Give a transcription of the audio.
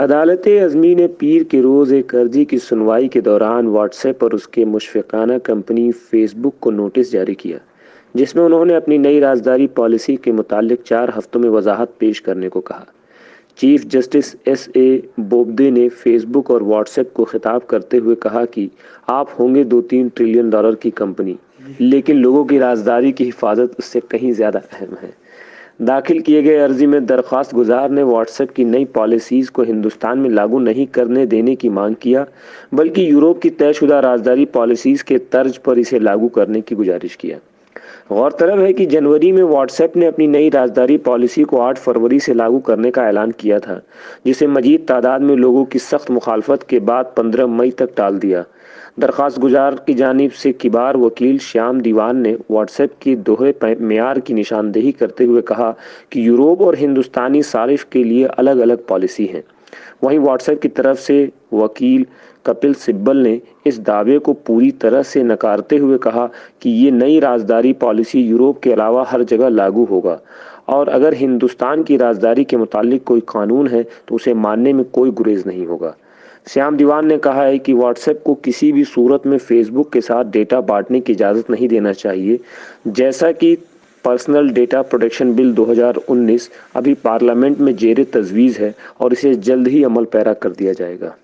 अदालत अजमी ने पीर के रोज़ एक अर्जी की सुनवाई के दौरान व्हाट्सएप और उसके मुशफ़ाना कंपनी फेसबुक को नोटिस जारी किया, जिसमें उन्होंने अपनी नई राजदारी पॉलिसी के मुतालिक चार हफ्तों में वजाहत पेश करने को कहा। Chief justice S A Bobde ने फेसबुक और व्हाट्सएप को खिताब करते हुए कहा कि आप होंगे दो तीन ट्रिलियन डॉलर की कंपनी, लेकिन लोगों की राजदारी की हिफाजत उससे कहीं ज़्यादा अहम है। दाखिल किए गए अर्जी में दरख्वास्त गुजार ने व्हाट्सएप की नई पॉलिसीज़ को हिंदुस्तान में लागू नहीं करने देने की मांग किया, बल्कि यूरोप की तयशुदा राजदारी पॉलिसीज़ के तर्ज पर इसे लागू करने की गुजारिश किया। गौरतलब है कि जनवरी में व्हाट्सएप ने अपनी नई राजदारी पॉलिसी को 8 फरवरी से लागू करने का ऐलान किया था, जिसे मजीद तादाद में लोगों की सख्त मुखालफत के बाद 15 मई तक टाल दिया। दरख्वास्त गुजार की जानब से किबार वकील श्याम दीवान ने व्हाट्सएप की दोहे मैार की निशानदेही करते हुए कहा कि यूरोप और हिंदुस्तानी सारिफ के लिए अलग अलग पॉलिसी हैं। वहीं व्हाट्सएप की तरफ़ से वकील कपिल सिब्बल ने इस दावे को पूरी तरह से नकारते हुए कहा कि ये नई राजदारी पॉलिसी यूरोप के अलावा हर जगह लागू होगा। और अगर हिंदुस्तान की राजदारी के मुतालिक कोई कानून है तो उसे मानने में कोई गुरेज नहीं होगा। श्याम दीवान ने कहा है कि व्हाट्सएप को किसी भी सूरत में फेसबुक के साथ डेटा बांटने की इजाज़त नहीं देना चाहिए, जैसा कि पर्सनल डेटा प्रोटेक्शन बिल 2019 अभी पार्लियामेंट में जेर तजवीज़ है और इसे जल्द ही अमल पैरा कर दिया जाएगा।